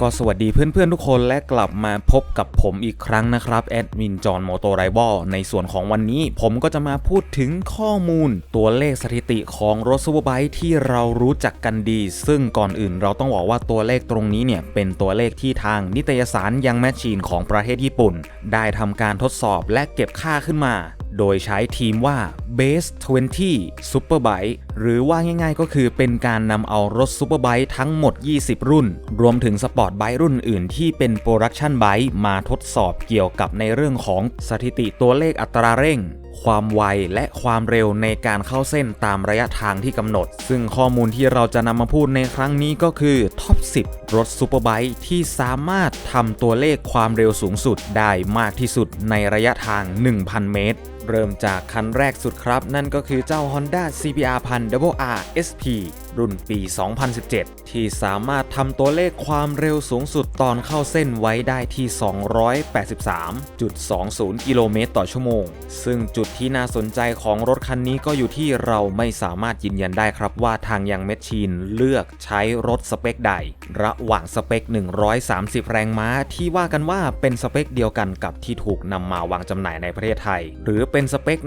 ก็สวัสดีเพื่อนๆทุกคนและกลับมาพบกับผมอีกครั้งนะครับแอดมินจอห์นโมโตไรบอลในส่วนของวันนี้ผมก็จะมาพูดถึงข้อมูลตัวเลขสถิติของรถซูเปอร์ไบค์ที่เรารู้จักกันดี ซึ่งก่อนอื่นเราต้องบอกว่าตัวเลขตรงนี้เนี่ย เป็นตัวเลขที่ทางนิตยสารยังแมชชีนของประเทศญี่ปุ่น ได้ทำการทดสอบและเก็บค่าขึ้นมา โดยใช้ทีมว่า Base 20 Superbike หรือว่าง่ายๆก็คือเป็นการนำเอารถ Superbike ทั้งหมด 20 รุ่น รวมถึงสปอร์ตไบค์รุ่นอื่นที่เป็นโปรดักชันไบค์มาทดสอบเกี่ยวกับในเรื่องของสถิติตัวเลขอัตราเร่ง ความไวและความเร็วในการเข้าเส้นตามระยะทางที่กำหนด ซึ่งข้อมูลที่เราจะนำมาพูดในครั้งนี้ก็คือท็อป 10 รถซูเปอร์ไบค์ที่สามารถทำตัวเลขความเร็วสูงสุดได้มากที่สุดในระยะทาง 1,000 เมตร เริ่มจากคันแรกสุดครับ นั่นก็คือเจ้า Honda CBR 1000 r SP รุ่นปี 2017 ที่สามารถทำตัวเลขความเร็วสูงสุดตอนเข้าเส้นไว้ได้ที่ 283.20 กิโลเมตรต่อชั่วโมง ซึ่งจุดที่น่าสนใจของรถคันนี้ก็อยู่ที่เราไม่สามารถยืนยันได้ครับว่าทางยังเมชชีนเลือกใช้รถสเปคใด ระหว่างสเปค 130 แรงม้า ที่ว่ากันว่าเป็นสเปคเดียวกันกับที่ถูกนำมาวางจำหน่ายในประเทศไทย หรือเป็นสเปค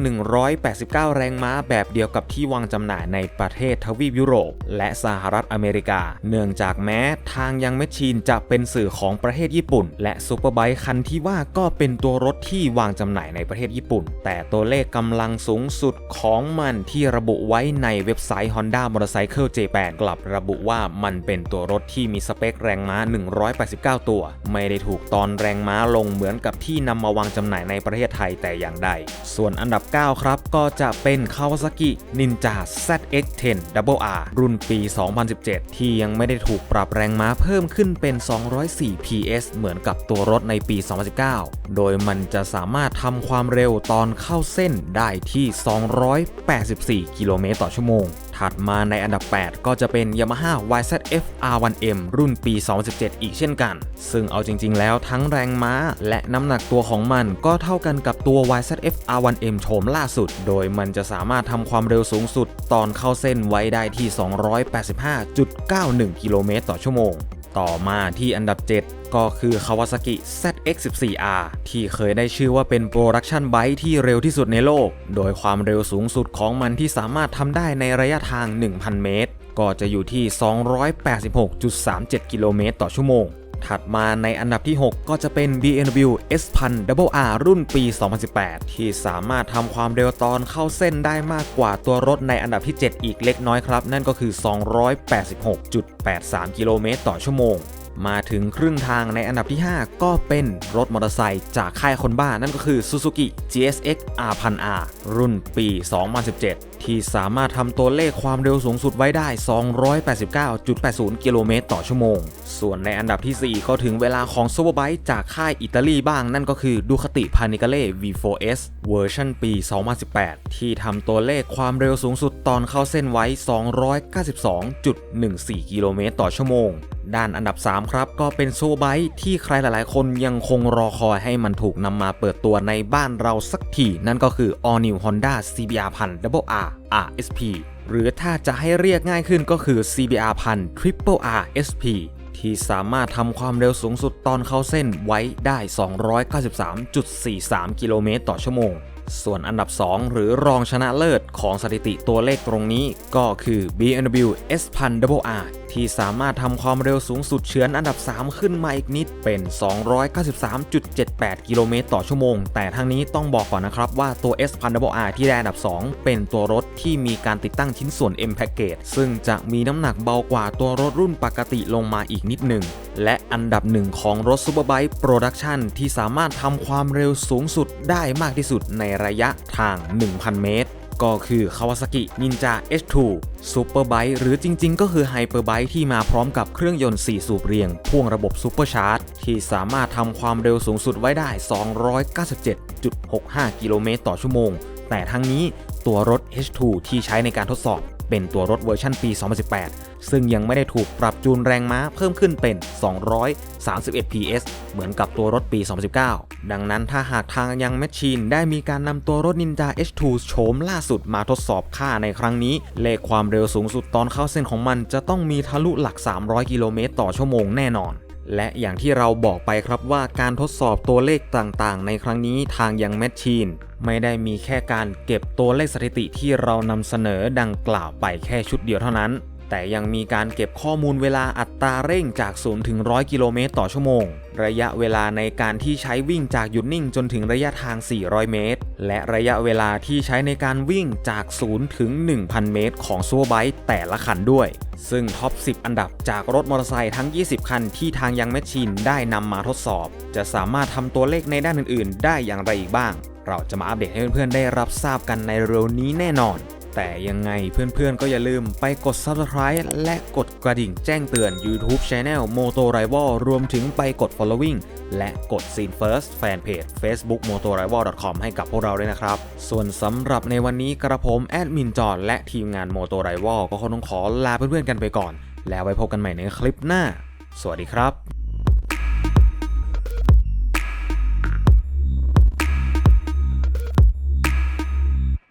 189 แรงม้าแบบเดียวกับที่วางจำหน่ายในประเทศทวีปยุโรปและสหรัฐอเมริกา เนื่องจากแม้ทางยังแมชชีนจะเป็นสื่อของประเทศญี่ปุ่น และซูเปอร์ไบค์คันที่ว่าก็เป็นตัวรถที่วางจำหน่ายในประเทศญี่ปุ่น แต่ตัวเลขกำลังสูงสุดของมันที่ระบุไว้ในเว็บไซต์ Honda Motorcycle Japan กลับระบุว่ามันเป็นตัวรถที่มีสเปคแรงม้า 189 ตัว ไม่ได้ถูกตอนแรงม้าลงเหมือนกับที่นำมาวางจำหน่ายในประเทศไทยแต่อย่างใด ส่วนอันดับ 9 ครับ ก็จะเป็น Kawasaki Ninja ZX10 r รุ่นปี 2017 ที่ยังไม่ได้ถูกปรับแรงม้าเพิ่มขึ้นเป็น 204 PS เหมือนกับตัวรถในปี 2019 โดยมันจะสามารถทำความเร็วตอนเข้าเส้นได้ที่ 284 กิโลเมตรต่อชั่วโมงถัดมาในอันดับ 8 ก็จะเป็น Yamaha YZF R1M รุ่นปี 2017 อีกเช่นกัน ซึ่งเอาจริง ๆ แล้วทั้งแรงม้า และน้ำหนักตัวของมันก็เท่ากันกับตัว YZF R1M โฉมล่าสุด โดยมันจะสามารถทำความเร็วสูงสุด ตอนเข้าเส้นไว้ได้ที่ 285.91 กิโลเมตรต่อชั่วโมง ต่อมาที่อันดับ 7 ก็คือ Kawasaki ZX14R ที่เคยได้ชื่อว่าเป็นโปรดักชันไบค์ที่เร็วที่สุดในโลก โดยความเร็วสูงสุดของมันที่สามารถทำได้ในระยะทาง 1,000 เมตร ก็จะอยู่ที่ 286.37 กิโลเมตรต่อชั่วโมง ถัดมาในอันดับที่ 6 ก็จะเป็น BMW S1000 r รุ่นปี 2018 ที่สามารถทำความเร็วตอนเข้าเส้นได้มากกว่าตัวรถในอันดับที่ 7 อีกเล็กน้อยครับ นั่นก็คือ 286.83 กิโลเมตรต่อชั่วโมง มาถึงครึ่งทางในอันดับที่ 5 ก็เป็นรถมอเตอร์ไซค์จากค่ายคนบ้านั่นก็คือ Suzuki GSX R1000R รุ่นปี 2017 ที่สามารถทำตัวเลขความเร็วสูงสุดไว้ได้ 289.80 กิโลเมตรต่อชั่วโมง ส่วนในอันดับที่ 4 ก็ถึงเวลาของซูเปอร์ไบค์จากค่ายอิตาลีบ้างนั่นก็คือ Ducati Panigale V4S เวอร์ชันปี 2018 ที่ทำตัวเลขความเร็วสูงสุดตอนเข้าเส้นไว้ 292.14 กิโลเมตรต่อชั่วโมง ด้านอันดับ 3 ครับ ก็เป็นโซไบที่ใครหลายๆ คนยังคงรอคอยให้มันถูกนำมาเปิดตัวในบ้านเราสักที นั่นก็คือ All New Honda CBR 1000 r RSP หรือถ้าจะให้เรียกง่ายขึ้นก็คือ CBR 1000 Triple RSP ที่สามารถทำความเร็วสูงสุดตอนเข้าเส้นไว้ได้ 293.43 กิโลเมตรต่อชั่วโมง ส่วนอันดับ 2 หรือรองชนะเลิศของสถิติตัวเลขตรงนี้ก็คือ BMW S1000 r ที่สามารถทำความเร็วสูงสุดเฉือนอันดับ 3 ขึ้นมาอีกนิดเป็น 293.78 กิโลเมตรต่อชั่วโมง แต่ทั้งนี้ต้องบอกก่อนนะครับว่าตัว S1000 r ที่ได้อันดับ 2 เป็นตัวรถที่มีการติดตั้งชิ้นส่วน M Package ซึ่งจะมีน้ำหนักเบากว่าตัวรถรุ่นปกติลงมาอีกนิดหนึ่ง และอันดับหนึ่งของรถ Superbike Production ที่สามารถทำความเร็วสูงสุดได้มากที่สุดในระยะทาง 1,000 เมตร ก็คือ Kawasaki Ninja H2 Superbike หรือจริงๆ ก็คือ Hyperbike ที่มาพร้อมกับเครื่องยนต์ 4 สูบเรียง พ่วงระบบ Supercharge ที่สามารถทำความเร็วสูงสุดไว้ได้ 297.65 กิโลเมตรต่อชั่วโมง แต่ทั้งนี้ตัวรถ H2 ที่ใช้ในการทดสอบ เป็นตัวรถเวอร์ชันปี 2018 ซึ่งยังไม่ได้ถูกปรับจูนแรงม้าเพิ่มขึ้นเป็น 231 PS เหมือนกับตัวรถปี 2019 ดังนั้นถ้าหากทางยังแมชชีนได้มีการนำตัวรถ Ninja H2 โฉมล่าสุดมาทดสอบค่าในครั้งนี้ เลขความเร็วสูงสุดตอนเข้าเส้นของมันจะต้องมีทะลุหลัก 300 กิโลเมตรต่อชั่วโมงแน่นอน และอย่างที่เราบอกไปครับว่าการทดสอบตัวเลขต่างๆ ในครั้งนี้ทางยังแมชชีน ไม่ได้มีแค่การเก็บตัวเลขสถิติที่เรานำเสนอดังกล่าวไปแค่ชุดเดียวเท่านั้น แต่ยังมีการเก็บข้อมูลเวลาอัตราเร่งจาก 0 ถึง 100 กิโลเมตรต่อชั่วโมง ระยะเวลาในการที่ใช้วิ่งจากหยุดนิ่งจนถึงระยะทาง 400 เมตร และระยะเวลาที่ใช้ในการวิ่งจาก 0 ถึง 1,000 เมตร ของซัวไบค์แต่ละคันด้วย ซึ่งท็อป 10 อันดับจากรถมอเตอร์ไซค์ทั้ง 20 คันที่ทางยังแมชชีนได้นำมาทดสอบ จะสามารถทำตัวเลขในด้านอื่น ๆ ได้อย่างไรอีกบ้าง เราจะมาอัปเดตให้เพื่อนๆได้รับทราบกันในเร็วนี้แน่นอน แต่ยังไงเพื่อนๆก็อย่าลืมไปกด Subscribe และกดกระดิ่งแจ้งเตือน YouTube Channel Moto Rival รวมถึงไปกด Following และกด Scene First Fanpage Facebook motorival.com ให้กับพวกเราด้วยนะครับ ส่วนสำหรับในวันนี้กระผมแอดมินจอดและทีมงาน Moto Rival ก็คงต้องขอลาเพื่อนๆกันไปก่อน แล้วไว้พบกันใหม่ในคลิปหน้า สวัสดีครับ